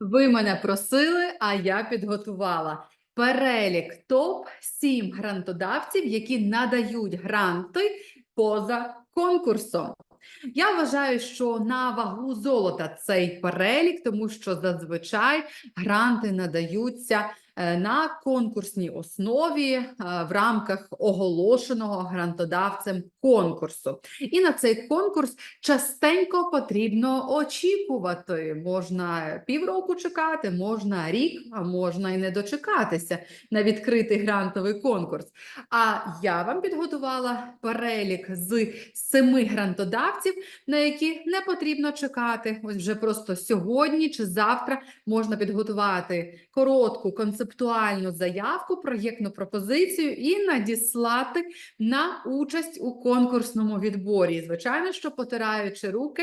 Ви мене просили, а я підготувала перелік топ 7 грантодавців, які надають гранти поза конкурсом. Я вважаю, що на вагу золота цей перелік, тому що зазвичай гранти надаються на конкурсній основі е, в рамках оголошеного грантодавцем конкурсу. І на цей конкурс частенько потрібно очікувати. Можна півроку чекати, можна рік, а можна і не дочекатися на відкритий грантовий конкурс. А я вам підготувала перелік з семи грантодавців, на які не потрібно чекати. Ось вже просто сьогодні чи завтра можна підготувати коротку концептуальну заявку, проєктну пропозицію і надіслати на участь у конкурсному відборі. Звичайно, що потираючи руки,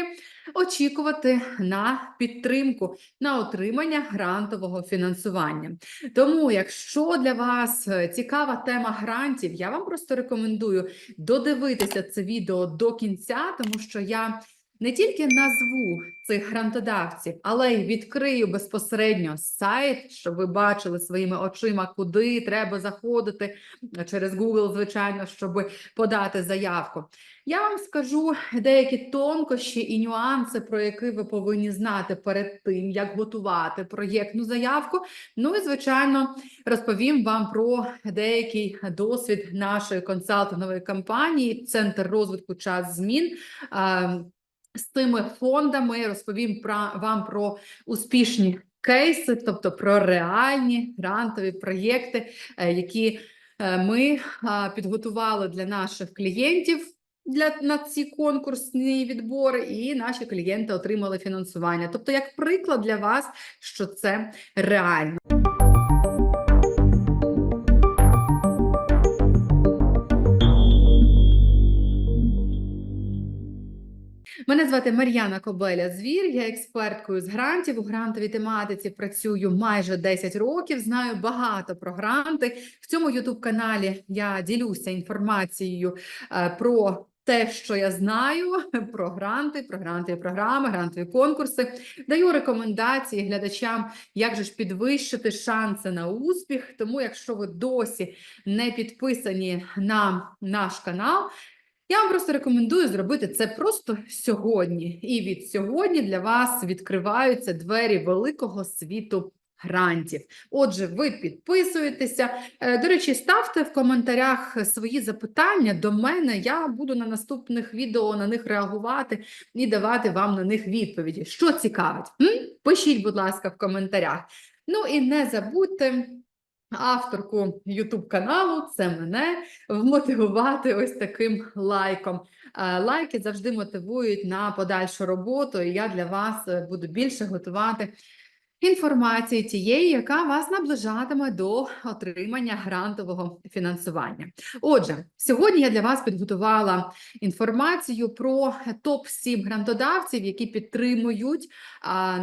очікувати на підтримку, на отримання грантового фінансування. Тому, якщо для вас е, цікава тема грантів, я вам просто рекомендую додивитися це відео до кінця, тому що я не тільки назву цих грантодавців, але й відкрию безпосередньо сайт, щоб ви бачили своїми очима, куди треба заходити через Google, звичайно, щоб подати заявку. Я вам скажу деякі тонкощі і нюанси, про які ви повинні знати перед тим, як готувати проєктну заявку. Ну і звичайно, розповім вам про деякий досвід нашої консалтингової компанії, Центр розвитку час змін. З цими фондами розповім про вам про успішні кейси, тобто про реальні грантові проєкти, е, які е, ми підготували для наших клієнтів для на ці конкурсні відбори, і наші клієнти отримали фінансування. Тобто, як приклад для вас, що це реально. Мене звати Мар'яна Кобеля Звір. Я експерткою з грантів. У грантовій тематиці працюю майже 10 років. Знаю багато про гранти. В цьому youtube каналі я ділюся інформацією е, про. Те, що я знаю про гранти, про грантові програми, грантові конкурси, даю рекомендації глядачам, як же ж підвищити шанси на успіх. Тому, якщо ви досі не підписані на наш канал, я вам просто рекомендую зробити це просто сьогодні. І від сьогодні для вас відкриваються двері великого світу грантів. Отже, ви підписуєтеся. Е, До речі, ставте в коментарях свої запитання до мене. Я буду на наступних відео на них реагувати і давати вам на них відповіді. Що цікавить? М? Пишіть, будь ласка, в коментарях. Ну і не забудьте авторку YouTube каналу, це мене, вмотивувати ось таким лайком. Е, Лайки завжди мотивують на подальшу роботу, і я для вас е, буду більше готувати інформації тієї, яка вас наближатиме до отримання грантового фінансування. Отже, сьогодні я для вас підготувала інформацію про топ 7 грантодавців, які підтримують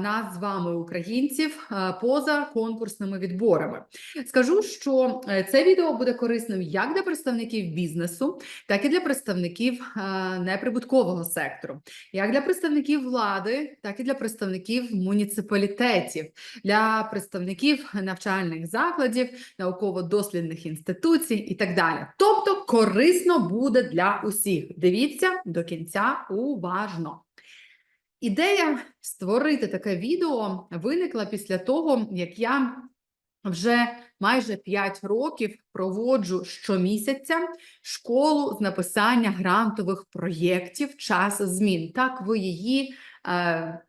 нас з вами, українців, поза конкурсними відборами. Скажу, що е, це відео буде корисним як для представників бізнесу, так і для представників неприбуткового сектору, як для представників влади, так і для представників муніципалітетів, для представників навчальних закладів, науково-дослідних інституцій і так далі. Тобто корисно буде для усіх. Дивіться до кінця уважно. Ідея створити таке відео виникла після того, як я вже майже 5 років проводжу щомісяця школу з написання грантових проєктів час змін. Так ви її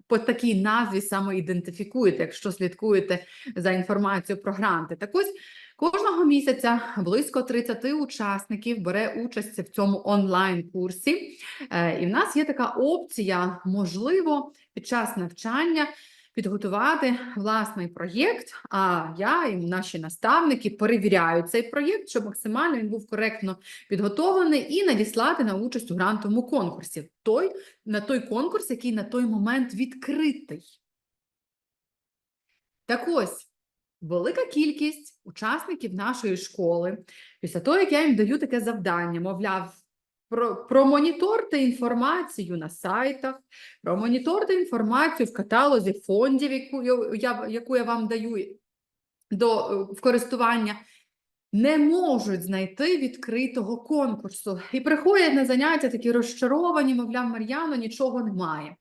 по такій назві самоідентифікуєте, якщо слідкуєте за інформацією про гранти. Так ось кожного місяця близько 30 учасників бере участь в цьому онлайн-курсі. Е, і в нас є така опція, можливо, під час навчання підготувати власний проєкт. А я і наші наставники перевіряють цей проєкт, щоб максимально він був коректно підготовлений і надіслати на участь у грантовому конкурсі. Той на той конкурс, який на той момент відкритий. Так ось. Велика кількість учасників нашої школи, після того, як я їм даю таке завдання, мовляв, промоніторте інформацію на сайтах, промоніторте інформацію в каталозі фондів, яку я, яку я вам даю до е, в користування. Не можуть знайти відкритого конкурсу і приходять на заняття такі розчаровані, мовляв, Мар'яно, нічого немає.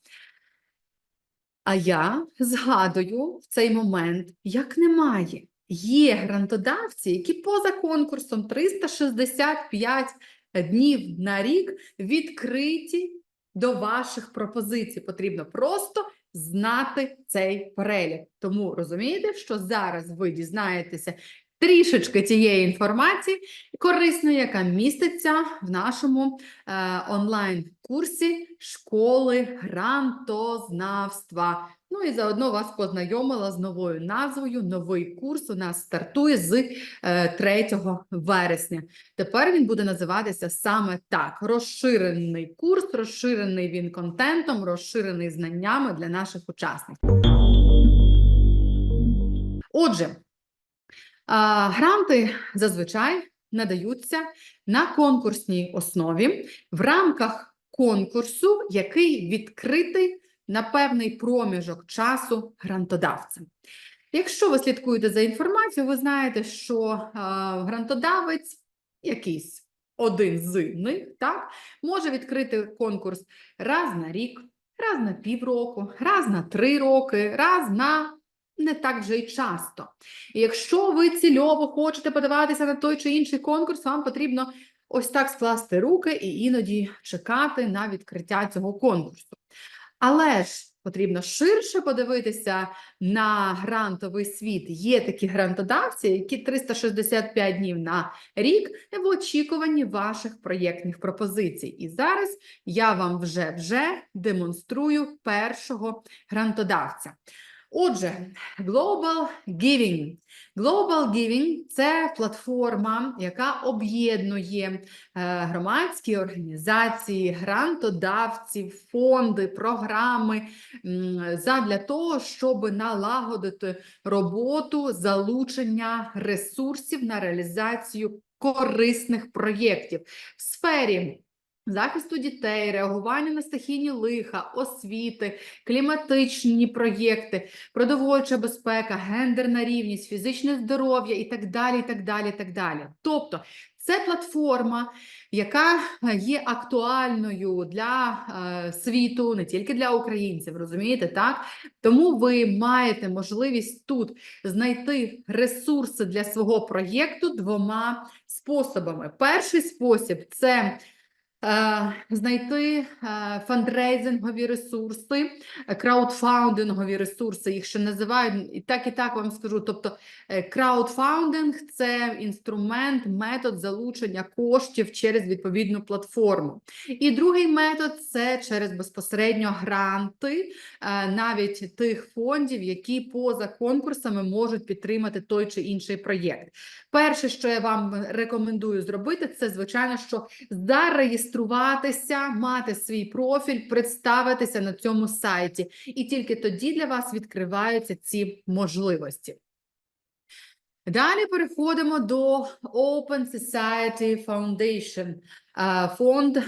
А я згадую в цей момент, як немає. Є грантодавці, які поза конкурсом 365 днів на рік відкриті до ваших пропозицій. Потрібно просто знати цей перелік. Тому розумієте, що зараз ви дізнаєтеся трішечки тієї інформації корисної, яка міститься в нашому е, онлайн-курсі школи грантознавства. Ну і заодно вас познайомила з новою назвою. Новий курс у нас стартує з е, 3 вересня. Тепер він буде називатися саме так: розширений курс, розширений він контентом, розширений знаннями для наших учасників. Отже, Гранти зазвичай надаються на конкурсній основі в рамках конкурсу, який відкритий на певний проміжок часу грантодавцем. Якщо ви слідкуєте за інформацією, ви знаєте, що а, грантодавець якийсь один з них так, може відкрити конкурс раз на рік, раз на півроку, раз на три роки, раз на не так вже й часто. І якщо ви цільово хочете подаватися на той чи інший конкурс, вам потрібно ось так скласти руки і іноді чекати на відкриття цього конкурсу. Але ж потрібно ширше подивитися на грантовий світ. Є такі грантодавці, які 365 днів на рік в очікуванні ваших проєктних пропозицій. І зараз я вам вже вже демонструю першого грантодавця. Отже, Global Giving. Global Giving – це платформа, яка об'єднує е, громадські організації, грантодавців, фонди, програми задля того, щоб налагодити роботу залучення ресурсів на реалізацію корисних проєктів в сфері. Захисту дітей, реагування на стихійні лиха, освіти, кліматичні проєкти, продовольча безпека, гендерна рівність, фізичне здоров'я і так далі. і так далі, і так далі. Тобто це платформа, яка є актуальною для е, світу, не тільки для українців, розумієте, так? Тому ви маєте можливість тут знайти ресурси для свого проєкту двома способами. Перший спосіб це знайти е, фандрейзингові ресурси, е, краудфаундингові ресурси, їх ще називають, і так і так вам скажу. Тобто, краудфаундинг це інструмент, метод залучення коштів через відповідну платформу. І другий метод це через безпосередньо гранти, навіть тих фондів, які поза конкурсами можуть підтримати той чи інший проєкт. Перше, що я вам рекомендую зробити, це звичайно, що зареєструватися, мати свій профіль, представитися на цьому сайті, і тільки тоді для вас відкриваються ці можливості. Далі переходимо до Open Society Foundation. Фонд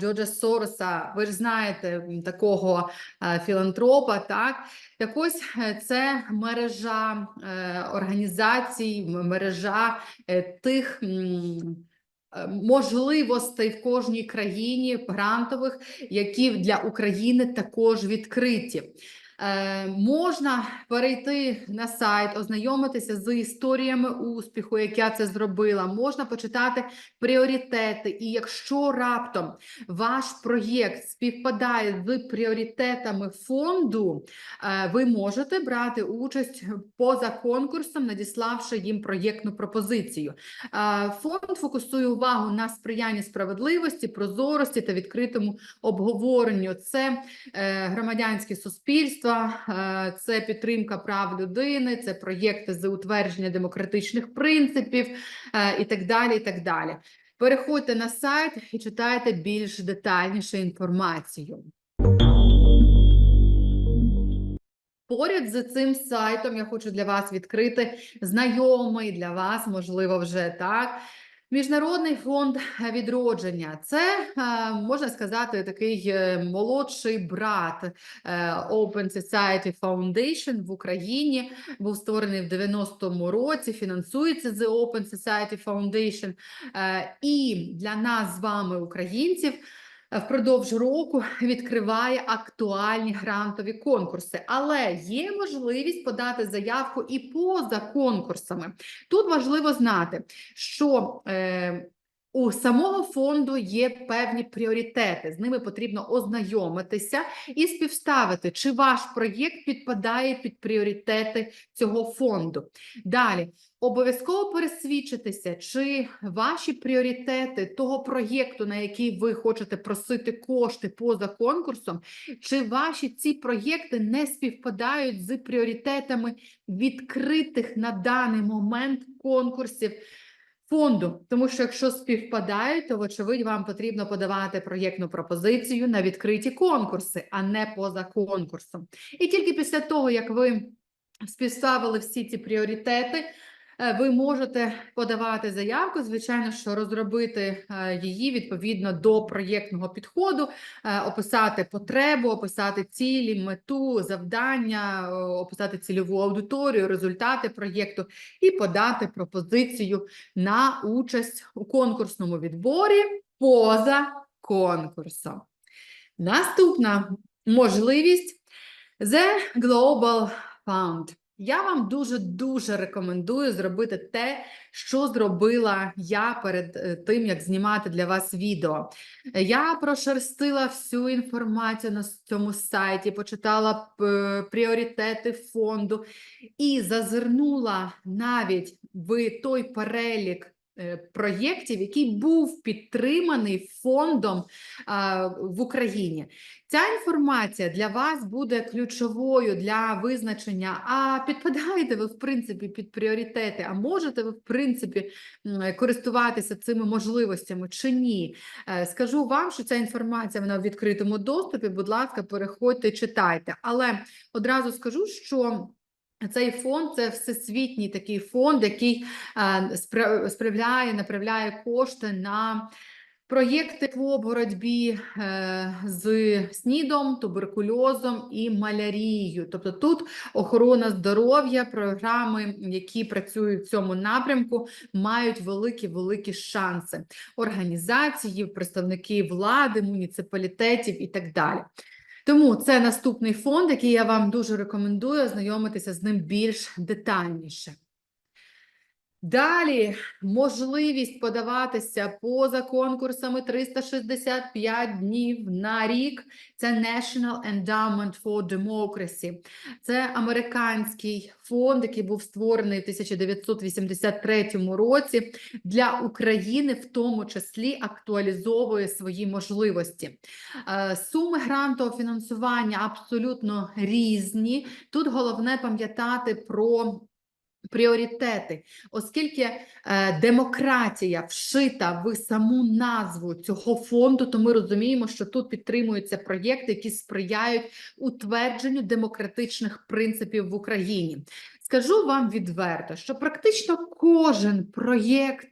Джорджа Сороса, ви ж знаєте такого філантропа, так? Так ось е, це мережа е, організацій, мережа е, тих можливостей в кожній країні грантових, які для України також відкриті. Е, можна перейти на сайт, ознайомитися з історіями успіху, як я це зробила. Можна почитати пріоритети. І якщо раптом ваш проєкт співпадає з пріоритетами фонду, е, ви можете брати участь поза конкурсом, надіславши їм проєктну пропозицію. Е, фонд фокусує увагу на сприянні справедливості, прозорості та відкритому обговоренню. Це громадянське суспільство суспільства, е, це підтримка прав людини, це проєкти з утвердження демократичних принципів е, і так далі. і так далі. Переходьте на сайт і читайте більш детальніше інформацію. Поряд з цим сайтом я хочу для вас відкрити знайомий для вас, можливо, вже так. Міжнародний фонд відродження це е, можна сказати такий е, молодший брат е, Open Society Foundation в Україні. Був створений в 90-му році. Фінансується з Open Society Foundation. І для нас з вами, українців. Впродовж року відкриває актуальні грантові конкурси, але є можливість подати заявку і поза конкурсами. Тут важливо знати, що е, у самого фонду є певні пріоритети. З ними потрібно ознайомитися і співставити, чи ваш проєкт підпадає під пріоритети цього фонду. Далі обов'язково пересвідчитися, чи ваші пріоритети того проєкту, на який ви хочете просити кошти поза конкурсом, чи ваші ці проєкти не співпадають з пріоритетами відкритих на даний момент конкурсів фонду. Тому що якщо співпадають, то вочевидь вам потрібно подавати проєктну пропозицію на відкриті конкурси, а не поза конкурсом. І тільки після того, як ви співставили всі ці пріоритети. Е, Ви можете подавати заявку, звичайно, що розробити е, її відповідно до проєктного підходу, е, описати потребу, описати цілі, мету, завдання, описати цільову аудиторію, результати проєкту і подати пропозицію на участь у конкурсному відборі поза конкурсом. Наступна можливість The Global Fund. Я вам дуже-дуже рекомендую зробити те, що зробила я перед е, тим, як знімати для вас відео. Я прошерстила всю інформацію на цьому сайті, почитала е, пріоритети фонду і зазирнула навіть в той перелік проєктів, який був підтриманий фондом в Україні. Ця інформація для вас буде ключовою для визначення, а підпадаєте ви, в принципі, під пріоритети, а можете ви, в принципі, користуватися цими можливостями чи ні. Е, Скажу вам, що ця інформація вона в відкритому доступі. Будь ласка, переходьте, читайте. Але одразу скажу, що. Цей фонд це всесвітній такий фонд, який е, спра- спрямляє, направляє кошти на проєкти по боротьбі е, з СНІДом, туберкульозом і малярією. Тобто тут охорона здоров'я, програми, які працюють в цьому напрямку, мають великі великі шанси. Організації, представники влади, муніципалітетів і так далі. Тому це наступний фонд, який я вам дуже рекомендую ознайомитися з ним більш детальніше. Далі можливість подаватися поза конкурсами 365 днів на рік. Це National Endowment for Democracy. Це американський фонд, який був створений в 1983 році для України, в тому числі актуалізовує свої можливості. Е, Суми грантового фінансування абсолютно різні. Тут головне пам'ятати про пріоритети, оскільки е, демократія вшита в саму назву цього фонду, то ми розуміємо, що тут підтримуються проєкти, які сприяють утвердженню демократичних принципів в Україні. Скажу вам відверто, що практично кожен проєкт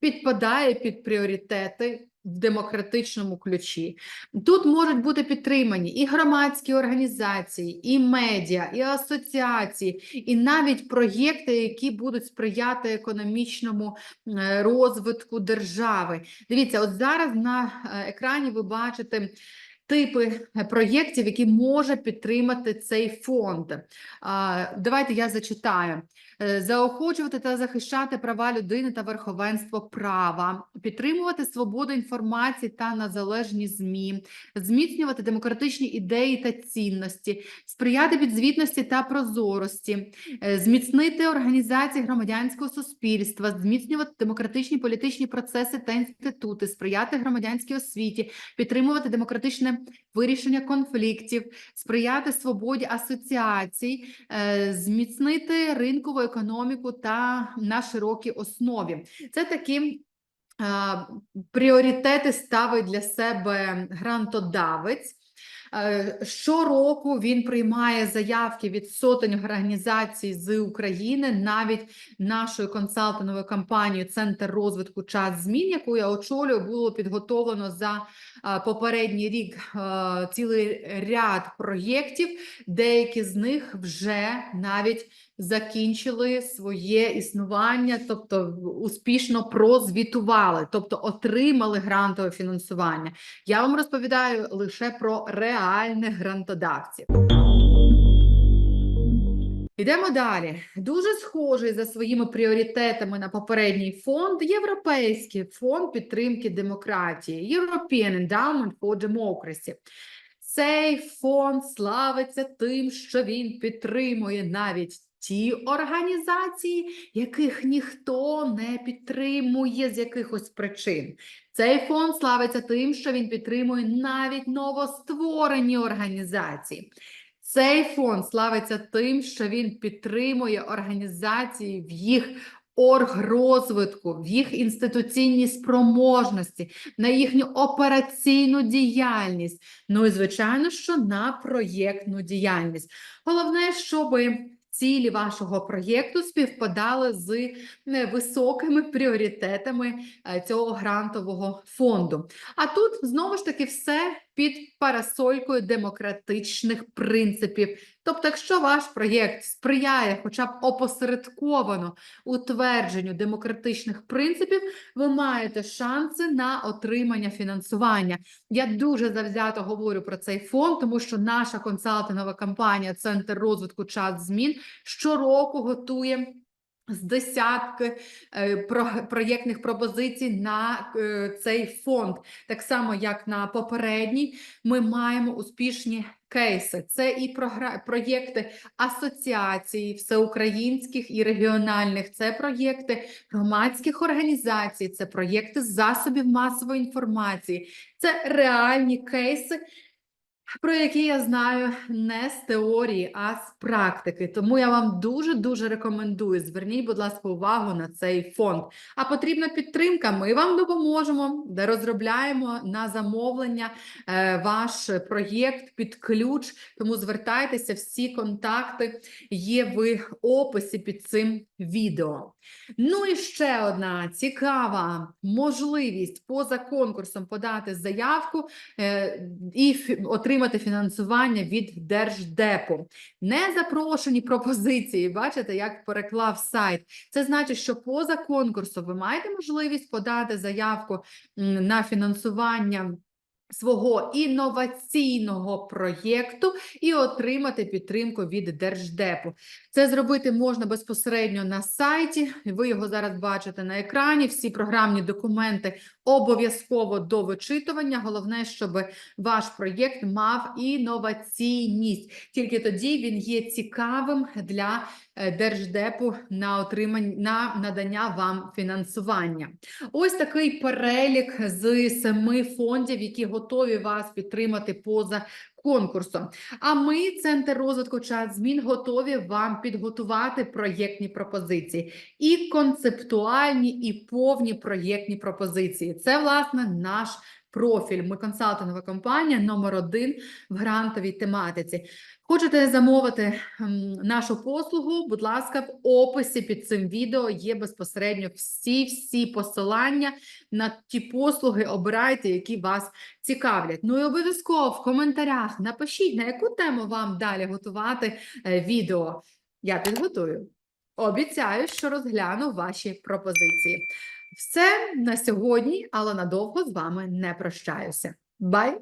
підпадає під пріоритети в демократичному ключі. Тут можуть бути підтримані і громадські організації, і медіа, і асоціації, і навіть проєкти, які будуть сприяти економічному е, розвитку держави. Дивіться, от зараз на е, екрані ви бачите. Типи е, проєктів, які може підтримати цей фонд. Давайте я зачитаю. Е, Заохочувати та захищати права людини та верховенство права, підтримувати свободу інформації та незалежні ЗМІ, зміцнювати демократичні ідеї та цінності, сприяти підзвітності та прозорості, е, зміцнити організації громадянського суспільства, зміцнювати демократичні політичні процеси та інститути, сприяти громадянській освіті, підтримувати демократичне вирішення конфліктів, сприяти свободі асоціацій, е, зміцнити ринкову економіку та на широкій основі. Це такі пріоритети ставить для себе грантодавець. Е, Щороку він приймає заявки від сотень організацій з України, навіть нашою консалтинговою компанією Центр розвитку час змін, яку я очолюю, було підготовлено за попередній рік цілий ряд проєктів. Деякі з них вже навіть закінчили своє існування, тобто успішно прозвітували, тобто отримали грантове фінансування. Я вам розповідаю лише про реальних грантодавців. Йдемо далі. Дуже схожий за своїми пріоритетами на попередній фонд Європейський фонд підтримки демократії European Endowment for Democracy. Цей фонд славиться тим, що він підтримує навіть ті організації, яких ніхто не підтримує з якихось причин. Цей фонд славиться тим, що він підтримує навіть новостворені організації. Цей фонд славиться тим, що він підтримує організації в їх оргрозвитку, в їх інституційній спроможності, на їхню операційну діяльність. Ну і звичайно, що на проєктну діяльність. Головне, щоби цілі вашого проєкту співпадали з е, високими пріоритетами е, цього грантового фонду. А тут знову ж таки все під парасолькою демократичних принципів. Тобто, якщо ваш проєкт сприяє хоча б опосередковано утвердженню демократичних принципів, ви маєте шанси на отримання фінансування. Я дуже завзято говорю про цей фонд, тому що наша консалтингова компанія Центр розвитку час змін щороку готує. З десятки е, про, проєктних пропозицій на е, цей фонд, так само як на попередній, ми маємо успішні кейси. Це і проєкти асоціацій всеукраїнських і регіональних, це проєкти громадських організацій, це проєкти засобів масової інформації, це реальні кейси, про які я знаю не з теорії, а з практики. Тому я вам дуже-дуже рекомендую. Зверніть, будь ласка, увагу на цей фонд. А потрібна підтримка, ми вам допоможемо, де розробляємо на замовлення е, ваш проєкт під ключ. Тому звертайтеся, всі контакти є в описі під цим відео. Ну і ще одна цікава можливість поза конкурсом подати заявку е, і отримати фінансування від Держдепу. Не запрошені пропозиції. Бачите, як переклав сайт. Це значить, що поза конкурсом ви маєте можливість подати заявку на фінансування. Свого інноваційного проєкту і отримати підтримку від Держдепу. Це зробити можна безпосередньо на сайті. Ви його зараз бачите на екрані. Всі програмні документи обов'язково до вичитування. Головне, щоб ваш проєкт мав інноваційність. Тільки тоді він є цікавим для е, Держдепу на отримання на надання вам фінансування. Ось такий перелік з семи фондів, які готові вас підтримати поза конкурсом. А ми, Центр розвитку час змін, готові вам підготувати проєктні пропозиції і концептуальні, і повні проєктні пропозиції. Це власне наш. Профіль, ми консалтингова компанія номер один в грантовій тематиці. Хочете замовити нашу послугу? Будь ласка, в описі під цим відео є безпосередньо всі-всі посилання на ті послуги. Обирайте, які вас цікавлять. Ну і обов'язково в коментарях напишіть, на яку тему вам далі готувати е, відео. Я підготую. Обіцяю, що розгляну ваші пропозиції. Все на сьогодні, але надовго з вами не прощаюся. Бай!